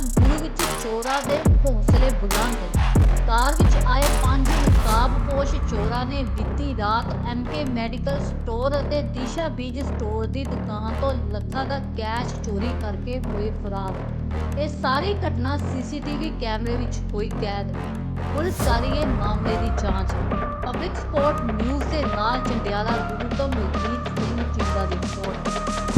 ਵਿੱਚ ਚੋਰਾਂ ਦੇ ਹੌਸਲੇ ਬੁਲੰਦ ਕਾਰ ਵਿੱਚ ਆਏ ਪੰਜ ਨਕਾਬਪੋਸ਼ ਚੋਰਾਂ ਨੇ ਬੀਤੀ ਰਾਤ ਐਮਕੇ ਮੈਡੀਕਲ ਸਟੋਰ ਅਤੇ ਦਿਸ਼ਾ ਬੀਜ ਸਟੋਰ ਦੀ ਦੁਕਾਨ ਤੋਂ ਲੱਖਾਂ ਦਾ ਕੈਸ਼ ਚੋਰੀ ਕਰਕੇ ਹੋਏ ਫਰਾਰ। ਇਹ ਸਾਰੀ ਘਟਨਾ ਸੀਸੀਟੀਵੀ ਕੈਮਰੇ ਵਿੱਚ ਹੋਈ ਕੈਦ। ਪੁਲਿਸ ਕਰ ਰਹੀ ਹੈ ਮਾਮਲੇ ਦੀ ਜਾਂਚ। ਪਬਲਿਕ ਸਪੋਰਟ ਨਿਊਜ਼ ਦੇ ਨਾਲ ਜੰਡਿਆਲਾ ਗੁਰੂ ਤੋਂ ਮਲਕੀਤ ਸਿੰਘ ਚਿੰਦਾ ਦੀ ਰਿਪੋਰਟ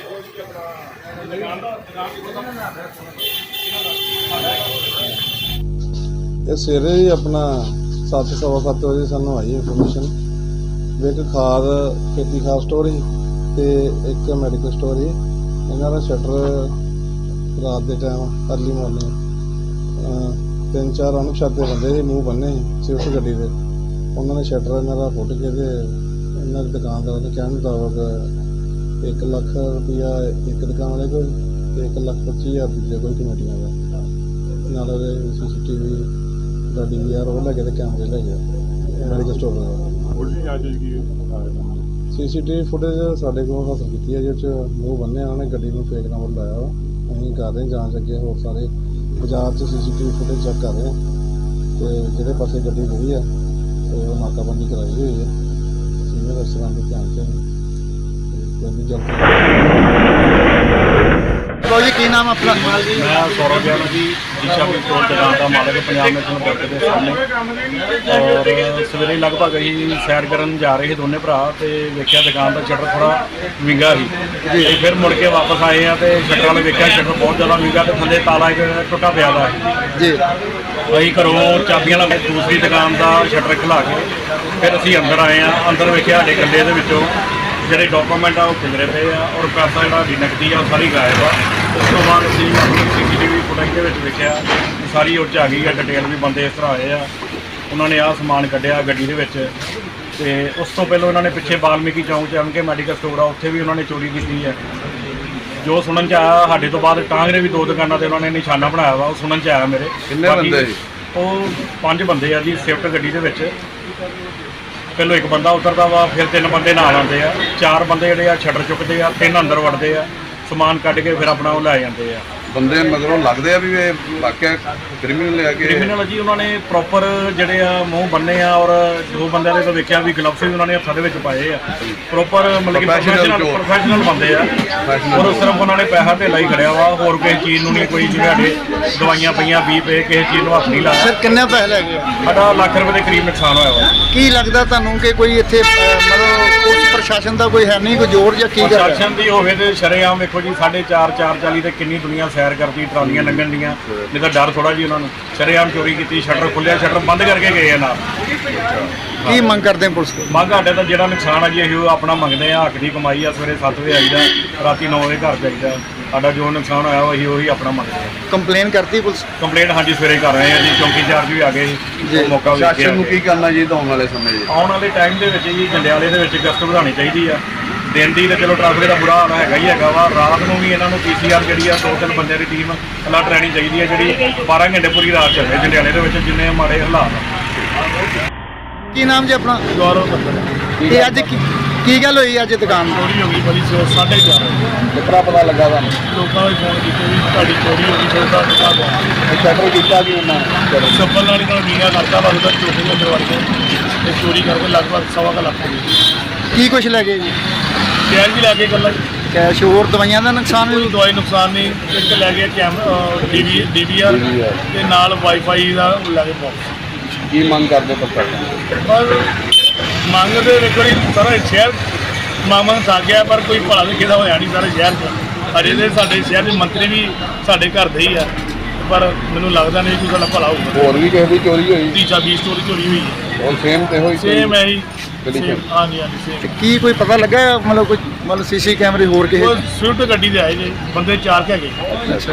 ਹੋਵੇ ਸਾਡੀ ਇਹ ਸਵੇਰੇ ਹੀ ਆਪਣਾ ਸੱਤ, ਸਵਾ ਸੱਤ ਵਜੇ ਸਾਨੂੰ ਆਈ ਇਨਫੋਰਮੇਸ਼ਨ ਵੀ ਇੱਕ ਖਾਦ ਖੇਤੀ ਖਾਦ ਸਟੋਰ ਸੀ ਤੇ ਇੱਕ ਮੈਡੀਕਲ ਸਟੋਰ ਸੀ। ਇਹਨਾਂ ਦਾ ਸ਼ਟਰ ਰਾਤ ਦੇ ਟਾਈਮ ਅਰਲੀ ਮਾਰਨਿੰਗ ਤਿੰਨ, ਚਾਰ ਅਣਪਛਾਤੇ ਬੰਦੇ ਸੀ, ਮੂੰਹ ਬੰਨੇ ਸੀ, ਸਵਿਫਟ ਗੱਡੀ ਦੇ। ਉਹਨਾਂ ਨੇ ਸ਼ਟਰ ਇਹਨਾਂ ਦਾ ਫੁੱਟ ਕੇ ਤੇ ਇਹਨਾਂ ਦੀ ਦੁਕਾਨਦਾਰ ਦੇ ਕਹਿਣ ਮੁਤਾਬਕ 1 ਲੱਖ ਰੁਪਇਆ ਇੱਕ ਦੁਕਾਨ ਵਾਲੇ ਕੋਲ ਤੇ 1 ਲੱਖ ਪੱਚੀ ਹਜ਼ਾਰ ਦੂਜੇ ਕੋਲ ਕਮੇਟੀਆਂ ਦਾ ਨਾਲ। ਉਹਦੇ ਸੀਸੀਟੀਵੀ ਦਾ ਡੀਵੀਆਰ ਉਹ ਲੈ ਕੇ ਤੇ ਕੈਮਰੇ ਲੈ ਗਿਆ ਮੈਡੀਕਲ ਸਟੋਰ ਦਾ ਉਲਟੀ ਆ ਜਾਏਗੀ ਸੀਸੀਟੀਵੀ ਫੁਟੇਜ ਸਾਡੇ ਕੋਲ ਹਾਸਲ ਕੀਤੀ ਹੈ ਜਿਹਦੇ ਚ ਮੂੰਹ ਬੰਨੇ ਉਹਨਾਂ ਨੇ ਗੱਡੀ ਨੂੰ ਫੇਕ ਨੰਬਰ ਲਾਇਆ ਵਾ। ਅਸੀਂ ਕਰ ਰਹੇ ਜਾਂਚ ਅੱਗੇ ਹੋਰ ਸਾਰੇ ਬਾਜ਼ਾਰ 'ਚ ਸੀਸੀਟੀਵੀ ਫੁਟੇਜ ਚੈੱਕ ਕਰ ਰਹੇ ਤੇ ਜਿਹੜੇ ਪਾਸੇ ਗੱਡੀ ਗਈ ਆ ਉਹ ਨਾਕਾਬੰਦੀ ਕਰਾਈ ਹੋਈ ਹੈ ਸੀਨੀਅਰ ਅਫਸਰਾਂ ਦੇ ਧਿਆਨ 'ਚ ਹੈ। ਤੇ ਕੋਈ ਵੀ ਜਲਦੀ ਲੋ ਜੀ ਕੀ ਨਾਮ ਆਪਣਾ? ਮੈਂ ਸੌਰਵ ਗਿਆਨ ਜੀ ਦਿਸ਼ਾ ਵੀ ਸਟੋਰ ਦੁਕਾਨ ਦਾ ਮਾਲਕ ਪੰਜਾਬ ਨੈਸ਼ਨਲ ਬੈਂਕ ਦੇ ਸਾਹਮਣੇ। ਔਰ ਸਵੇਰੇ ਲਗਭਗ ਅਸੀਂ ਸੈਰ ਕਰਨ ਜਾ ਰਹੇ ਸੀ ਦੋਨੇ ਭਰਾ ਤੇ ਵੇਖਿਆ ਦੁਕਾਨ ਦਾ ਸ਼ਟਰ ਥੋੜਾ ਵਿੰਗਾ ਸੀ। ਤੇ ਫਿਰ ਮੁੜ ਕੇ ਵਾਪਸ ਆਏ ਆ ਤੇ ਸ਼ਟਰ ਵਾਲੇ ਵੇਖਿਆ ਸ਼ਟਰ ਬਹੁਤ ਜ਼ਿਆਦਾ ਵਿੰਗਾ ਤੇ ਥੱਲੇ ਤਾਲਾ ਇੱਕ ਟੁੱਟਾ ਪਿਆ ਦਾ ਜੀ। ਅਸੀਂ ਘਰੋਂ ਚਾਬੀਆਂ ਨਾਲ ਦੂਸਰੀ ਦੁਕਾਨ ਦਾ ਸ਼ਟਰ ਖੁਲਾ ਕੇ ਫਿਰ ਅਸੀਂ ਅੰਦਰ ਆਏ ਆ ਅੰਦਰ ਵੇਖਿਆ ਸਾਡੇ ਗੱਲੇ ਦੇ ਵਿੱਚੋਂ ਜਿਹੜੇ ਡਾਕੂਮੈਂਟ ਆ ਉਹ ਖਿਲਰੇ ਪਏ ਆ ਔਰ ਪੈਸਾ ਜਿਹੜਾ ਵੀ ਨਕਦੀ ਆ ਉਹ ਸਾਰੀ ਗਾਇਬ ਆ। ਉਸ ਤੋਂ ਬਾਅਦ ਅਸੀਂ ਸੀਸੀਟੀਵੀ ਫੁਟੇਜ ਦੇ ਵਿੱਚ ਵੇਖਿਆ ਕਿ ਸਾਰੀ ਉਹ 'ਚ ਆ ਗਈ ਆ ਡਿਟੇਲ ਵੀ ਬੰਦੇ ਇਸ ਤਰ੍ਹਾਂ ਆਏ ਆ। ਉਹਨਾਂ ਨੇ ਆਹ ਸਮਾਨ ਕੱਢਿਆ ਗੱਡੀ ਦੇ ਵਿੱਚ ਤੇ ਉਸ ਤੋਂ ਪਹਿਲਾਂ ਉਹਨਾਂ ਨੇ ਪਿੱਛੇ ਬਾਲਮੀਕੀ ਚੌਂਕ 'ਚ ਐਮਕੇ ਮੈਡੀਕਲ ਸਟੋਰ ਆ ਉੱਥੇ ਵੀ ਉਹਨਾਂ ਨੇ ਚੋਰੀ ਕੀਤੀ ਹੈ ਜੋ ਸੁਣਨ ਚ ਆਇਆ ਸਾਡੇ ਤੋਂ ਬਾਅਦ ਟਾਂਗਰੇ ਵੀ ਦੋ ਦੁਕਾਨਾਂ ਤੇ ਉਹਨਾਂ ਨੇ ਨਿਸ਼ਾਨਾ ਬਣਾਇਆ ਵਾ ਉਹ ਸੁਣਨ ਚ ਆਇਆ ਮੇਰੇ। ਕਿੰਨੇ ਬੰਦੇ? ਉਹ ਪੰਜ ਬੰਦੇ ਆ ਜੀ ਸਵਿਫਟ ਗੱਡੀ ਦੇ ਵਿੱਚ। ਪਹਿਲਾਂ ਇੱਕ ਬੰਦਾ ਉਤਰਦਾ ਵਾ, ਫਿਰ ਤਿੰਨ ਬੰਦੇ ਨਾਲ ਆਉਂਦੇ ਆ। ਚਾਰ ਬੰਦੇ ਜਿਹੜੇ ਆ, ਛੱਡਰ ਚੁੱਕਦੇ ਆ, ਤਿੰਨ ਅੰਦਰ ਵੜਦੇ ਆ। ਸਮਾਨ ਕੱਢ ਕੇ ਫਿਰ ਆਪਣਾ ਉਹ ਲੈ ਜਾਂਦੇ ਆ। ਬੰਦੇ ਮਗਰੋਂ ਲੱਗਦੇ ਆ ਵੀ ਇਹ ਵਾਕਿਆ ਕ੍ਰਿਮੀਨਲ ਆ ਕਿ ਕ੍ਰਿਮੀਨਲ ਜੀ ਉਹਨਾਂ ਨੇ ਪ੍ਰੋਪਰ ਜਿਹੜੇ ਆ ਮੂੰਹ ਬੰਨੇ ਆ ਔਰ ਦੋ ਬੰਦਿਆਂ ਦੇ ਤੋਂ ਵੇਖਿਆ ਵੀ ਗਲਵਸ ਵੀ ਉਹਨਾਂ ਨੇ ਹੱਥਾਂ ਦੇ ਵਿੱਚ ਪਾਏ ਆ। ਪ੍ਰੋਪਰ ਮਤਲਬ ਕਿ Professional ਪ੍ਰੋਫੈਸ਼ਨਲ ਚੋਰ। ਪ੍ਰੋਫੈਸ਼ਨਲ ਬੰਦੇ ਆ। ਔਰ ਸਿਰਫ ਉਹਨਾਂ ਨੇ ਪੈਸਾ ਢੇਲਾ ਹੀ ਖੜਿਆ ਵਾ ਹੋਰ ਕਿਸੇ ਚੀਜ਼ ਨੂੰ ਨਹੀਂ ਕੋਈ ਜਿਵੇਂ ਸਾਡੇ ਦਵਾਈਆਂ ਪਈਆਂ 20 ਪਏ ਕਿਸੇ ਚੀਜ਼ ਨੂੰ ਹੱਥ ਨਹੀਂ ਲਾਇਆ। ਸਰ ਕਿੰਨੇ ਪੈਸੇ ਲੈ ਗਏ? ਸਾਡਾ ਲੱਖ ਰੁਪਏ ਦੇ ਕਰੀਬ ਨੁਕਸਾਨ ਹੋਇਆ ਵਾ। ਕੀ ਲੱਗਦਾ ਤੁਹਾਨੂੰ ਕਿ ਕੋਈ ਇੱਥੇ ਅਹ, ਮਤਲਬ ਪੁਲਿਸ ਪ੍ਰਸ਼ਾਸਨ ਦਾ ਕੋਈ ਹੈ ਨਹੀਂ ਕੋਈ ਜ਼ੋਰ ਜਾਂ ਕੀ ਕਰ ਰਿਹਾ? ਪ੍ਰਸ਼ਾਸਨ ਦੀ ਹੋਵੇ ਤੇ ਸ਼ਰੇਆਮ ਵੇਖੋ ਜੀ 4.5 440 ਤੇ ਕਿੰਨੀ ਦੁਨੀਆ ਸੈਰ ਕਰਦੀ ਟਰਾਲੀਆਂ ਲੰਘਣ ਦੀਆਂ ਨਹੀਂ ਤਾਂ ਡਰ ਥੋੜਾ ਜੀ ਉਹਨਾਂ ਨੂੰ। ਸ਼ਰੇਆਮ ਚੋਰੀ ਕੀਤੀ ਸ਼ਟਰ ਖੁੱਲਿਆ ਸ਼ਟਰ ਬੰਦ ਕਰਕੇ ਗਏ ਆ ਨਾਲ। ਕੀ ਮੰਗ ਕਰਦੇ ਆ ਪੁਲਿਸ ਕੋਲ ਮੰਗ ਸਾਡੇ ਦਾ ਜਿਹੜਾ ਨੁਕਸਾਨ ਆ ਜੀ ਅਸੀਂ ਉਹ ਆਪਣਾ ਮੰਗਦੇ ਆ ਹੱਕ ਦੀ ਕਮਾਈ ਆ ਸਵੇਰੇ 7 ਵਜੇ ਆਈਦਾ ਰਾਤੀ 9 ਵਜੇ ਘਰ ਜਾਈਦਾ। ਸਾਡਾ ਜੋ ਨੁਕਸਾਨ ਹੋਇਆ ਉਹ ਅਸੀਂ ਉਹੀ ਆਪਣਾ ਮੰਗਦੇ ਆ। ਕੰਪਲੇਨ ਕਰਤੀ ਪੁਲਿਸ? ਕੰਪਲੇਂਟ ਹਾਂਜੀ ਸਵੇਰੇ ਕਰ ਰਹੇ ਆ ਜੀ ਚੌਂਕੀ ਚਾਰਜ ਵੀ ਆ ਗਏ ਜੀ। ਉਹ ਮੌਕਾ ਵੇਖ ਕੇ ਸ਼ਾਸਨ ਨੂੰ ਕੀ। ਕਰਨਾ ਚਾਹੀਦਾ ਆਉਣ ਵਾਲੇ ਸਮੇਂ 'ਚ ਆਉਣ ਵਾਲੇ ਟਾਈਮ ਦੇ ਵਿੱਚ ਜੀ ਜੰਡਿਆਲੇ ਦੇ ਵਿੱਚ ਗਸ਼ਤ ਵਧਾਉਣੀ ਚਾਹੀਦੀ ਆ। ਦਿਨ ਦੀ ਤੇ ਚਲੋ ਟ੍ਰੈਫਿਕ ਦਾ ਬੁਰਾ ਹਾਲ ਹੈਗਾ ਹੀ ਹੈਗਾ ਵਾ। ਰਾਤ ਨੂੰ ਵੀ ਇਹਨਾਂ ਨੂੰ ਪੀਸੀਆਰ ਜਿਹੜੀ ਆ ਦੋ ਤਿੰਨ ਬੰਦਿਆਂ ਦੀ ਟੀਮ ਅਲਰਟ ਰਹਿਣੀ ਚਾਹੀਦੀ ਆ ਜਿਹੜੀ 12 ਘੰਟੇ ਪੂਰੀ ਰਾਤ ਚੱਲੇ ਜੰਡਿਆਲੇ ਦੇ ਵਿੱਚ ਜਿੰਨੇ ਮਾੜੇ ਹਾਲਾਤ ਆ। ਕੀ ਨਾਮ ਜੀ ਆਪਣਾ? ਗੌਰਵ ਬੱਤਰ ਤੇ ਅੱਜ ਕੀ ਕੀ ਗੱਲ ਹੋਈ ਅੱਜ ਦੁਕਾਨ ਤੋਂ? ਚੋਰੀ ਹੋ ਗਈ ਬੜੀ ਸੋ 4:30 ਕਿਤਨਾ ਪਤਾ ਲੱਗਾ ਤੁਹਾਨੂੰ? ਲੋਕਾਂ ਨੇ ਫੋਨ ਕੀਤੇ ਵੀ ਤੁਹਾਡੀ ਚੋਰੀ ਹੋ ਗਈ ਛੋਟਾ ਟਿਕਾ ਗਿਆ ਸ਼ਟਰ ਕੀਤਾ ਕਿ ਉਹਨਾਂ ਸੱਬਲ ਵਾਲੀ ਨਾਲ ਮੀਨਾ ਕਰਦਾ ਵਾ ਉਹਦਾ ਚੋਰੀ ਦੇ ਅੰਦਰ ਵੜ ਕੇ ਤੇ ਚੋਰੀ ਕਰਕੇ ਲਗਭਗ ਸਵਾ ਕੁ ਲੱਖ ਦੀ ਕੀ ਕੁਛ ਲੈ ਗਏ ਜੀ? ਕੈਸ਼ ਵੀ ਲੈ ਕੇ ਗੱਲਾਂ ਕੈਸ਼ ਹੋਰ ਦਵਾਈਆਂ ਦਾ ਨੁਕਸਾਨ ਕੋਈ ਵੀ ਦਵਾਈ ਨੁਕਸਾਨ ਨਹੀਂ ਇੱਕ ਲੈ ਕੇ ਕੈਮਰਾ ਡੀਵੀ ਡੀਵੀਆਰ DVR ਤੇ ਨਾਲ ਵਾਈਫਾਈ ਦਾ ਲੈ ਕੇ ਬਾਕਸ ਕੀ ਮੰਗ ਕਰਦੇ ਪ੍ਰਸ਼ਾਸਨ ਪਰ ਮੰਗ ਦੇ ਵੇਖੋ ਜੀ ਸਾਰਾ ਸ਼ਹਿਰ ਮਾਮਨ ਥੱਕ ਗਿਆ ਪਰ ਕੋਈ ਭਲਾ ਵੀ ਕਿਹਦਾ ਹੋਇਆ ਨਹੀਂ ਸਾਰੇ ਸ਼ਹਿਰ 'ਚ ਅਜੇ ਦੇ ਸਾਡੇ ਸ਼ਹਿਰ ਦੇ ਮੰਤਰੀ ਵੀ ਸਾਡੇ ਘਰ ਦੇ ਹੀ ਆ। ਪਰ ਮੈਨੂੰ ਲੱਗਦਾ ਨਹੀਂ ਕਿ ਸਾਡਾ ਭਲਾ ਹੋਊਗਾ। ਹੋਰ ਵੀ ਕਿਸੇ ਦੀ ਚੋਰੀ ਹੋਈ? ਤੀਜਾ ਵੀ ਸਟੋਰੀ ਚੋਰੀ ਹੋਈ ਹੈ। ਹੋਰ ਸੇਮ ਤੇ ਹੋਈ ਸੇਮ ਹੈ ਜੀ। ਗਲੀ 'ਚ? ਸੇਮ ਹਾਂਜੀ ਹਾਂਜੀ ਤੇ ਸੇਮ ਕੀ ਕੋਈ ਪਤਾ ਲੱਗਾ ਮਤਲਬ ਕੋਈ ਮਤਲਬ ਸੀਸੀ ਕੈਮਰੇ ਹੋਰ ਕਿਸੇ ਉਹ ਸਵਿਫਟ ਗੱਡੀ ਦੇ ਆਏ ਜੀ ਬੰਦੇ ਚਾਰ ਕੇ ਅੱਛਾ।